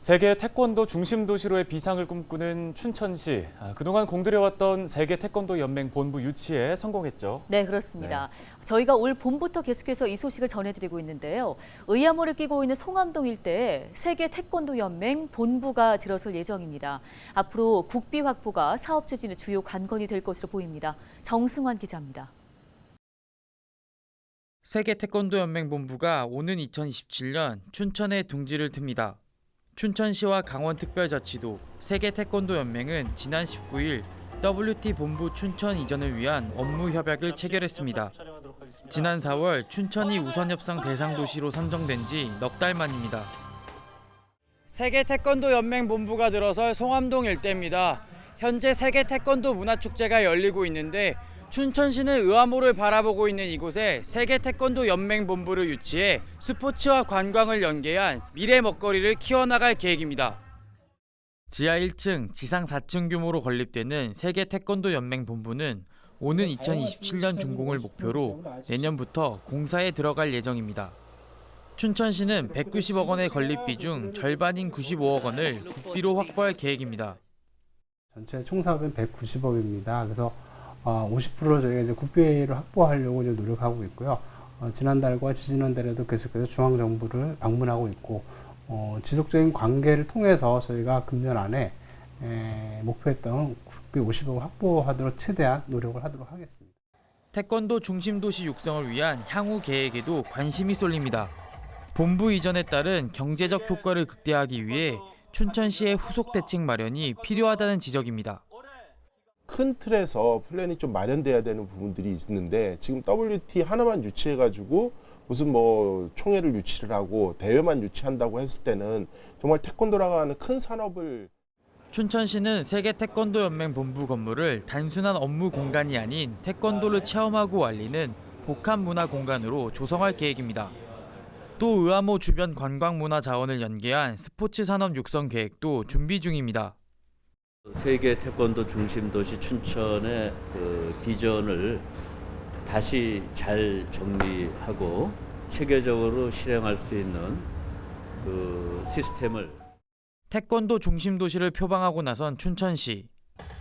세계 태권도 중심 도시로의 비상을 꿈꾸는 춘천시. 아, 그동안 공들여왔던 세계 태권도 연맹 본부 유치에 성공했죠. 네, 그렇습니다. 저희가 올 봄부터 계속해서 이 소식을 전해드리고 있는데요. 의암호를 끼고 있는 송암동 일대에 세계 태권도 연맹 본부가 들어설 예정입니다. 앞으로 국비 확보가 사업 추진의 주요 관건이 될 것으로 보입니다. 정승환 기자입니다. 세계 태권도 연맹 본부가 오는 2027년 춘천에 둥지를 틉니다. 춘천시와 강원특별자치도 세계 태권도 연맹은 지난 19일 WT 본부 춘천 이전을 위한 업무 협약을 체결했습니다. 지난 4월 춘천이 우선 협상 대상 도시로 선정된 지 넉 달 만입니다. 세계 태권도 연맹 본부가 들어설 송암동 일대입니다. 현재 세계 태권도 문화축제가 열리고 있는데 춘천시는 의암호를 바라보고 있는 이곳에 세계 태권도 연맹 본부를 유치해 스포츠와 관광을 연계한 미래 먹거리를 키워나갈 계획입니다. 지하 1층, 지상 4층 규모로 건립되는 세계 태권도 연맹 본부는 오는 2027년 준공을 목표로 내년부터 공사에 들어갈 예정입니다. 춘천시는 190억 원의 건립비 중 절반인 95억 원을 국비로 확보할 계획입니다. 전체 총 사업은 190억입니다. 그래서 어, 50%를 저희가 이제 국비를 확보하려고 이제 노력하고 있고요. 어, 지난달과 지지난달에도 계속해서 중앙 정부를 방문하고 있고 어, 지속적인 관계를 통해서 저희가 금년 안에 에, 목표했던 국비 50억 확보하도록 최대한 노력을 하도록 하겠습니다. 태권도 중심 도시 육성을 위한 향후 계획에도 관심이 쏠립니다. 본부 이전에 따른 경제적 효과를 극대화하기 위해 춘천시의 후속 대책 마련이 필요하다는 지적입니다. 큰 틀에서 플랜이 좀 마련돼야 되는 부분들이 있는데 지금 WT 하나만 유치해 가지고 무슨 뭐 총회를 유치를 하고 대회만 유치한다고 했을 때는 정말 태권도라고 하는 큰 산업을 춘천시는 세계 태권도 연맹 본부 건물을 단순한 업무 공간이 아닌 태권도를 체험하고 알리는 복합 문화 공간으로 조성할 계획입니다. 또 의암호 주변 관광 문화 자원을 연계한 스포츠 산업 육성 계획도 준비 중입니다. 세계 태권도 중심 도시 춘천의 그 비전을 다시 잘 정리하고 체계적으로 실행할 수 있는 그 시스템을 태권도 중심 도시를 표방하고 나선 춘천시.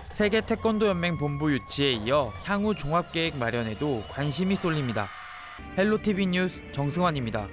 세계 태권도 연맹 본부 유치에 이어 향후 종합 계획 마련에도 관심이 쏠립니다. 헬로티비 뉴스 정승환입니다.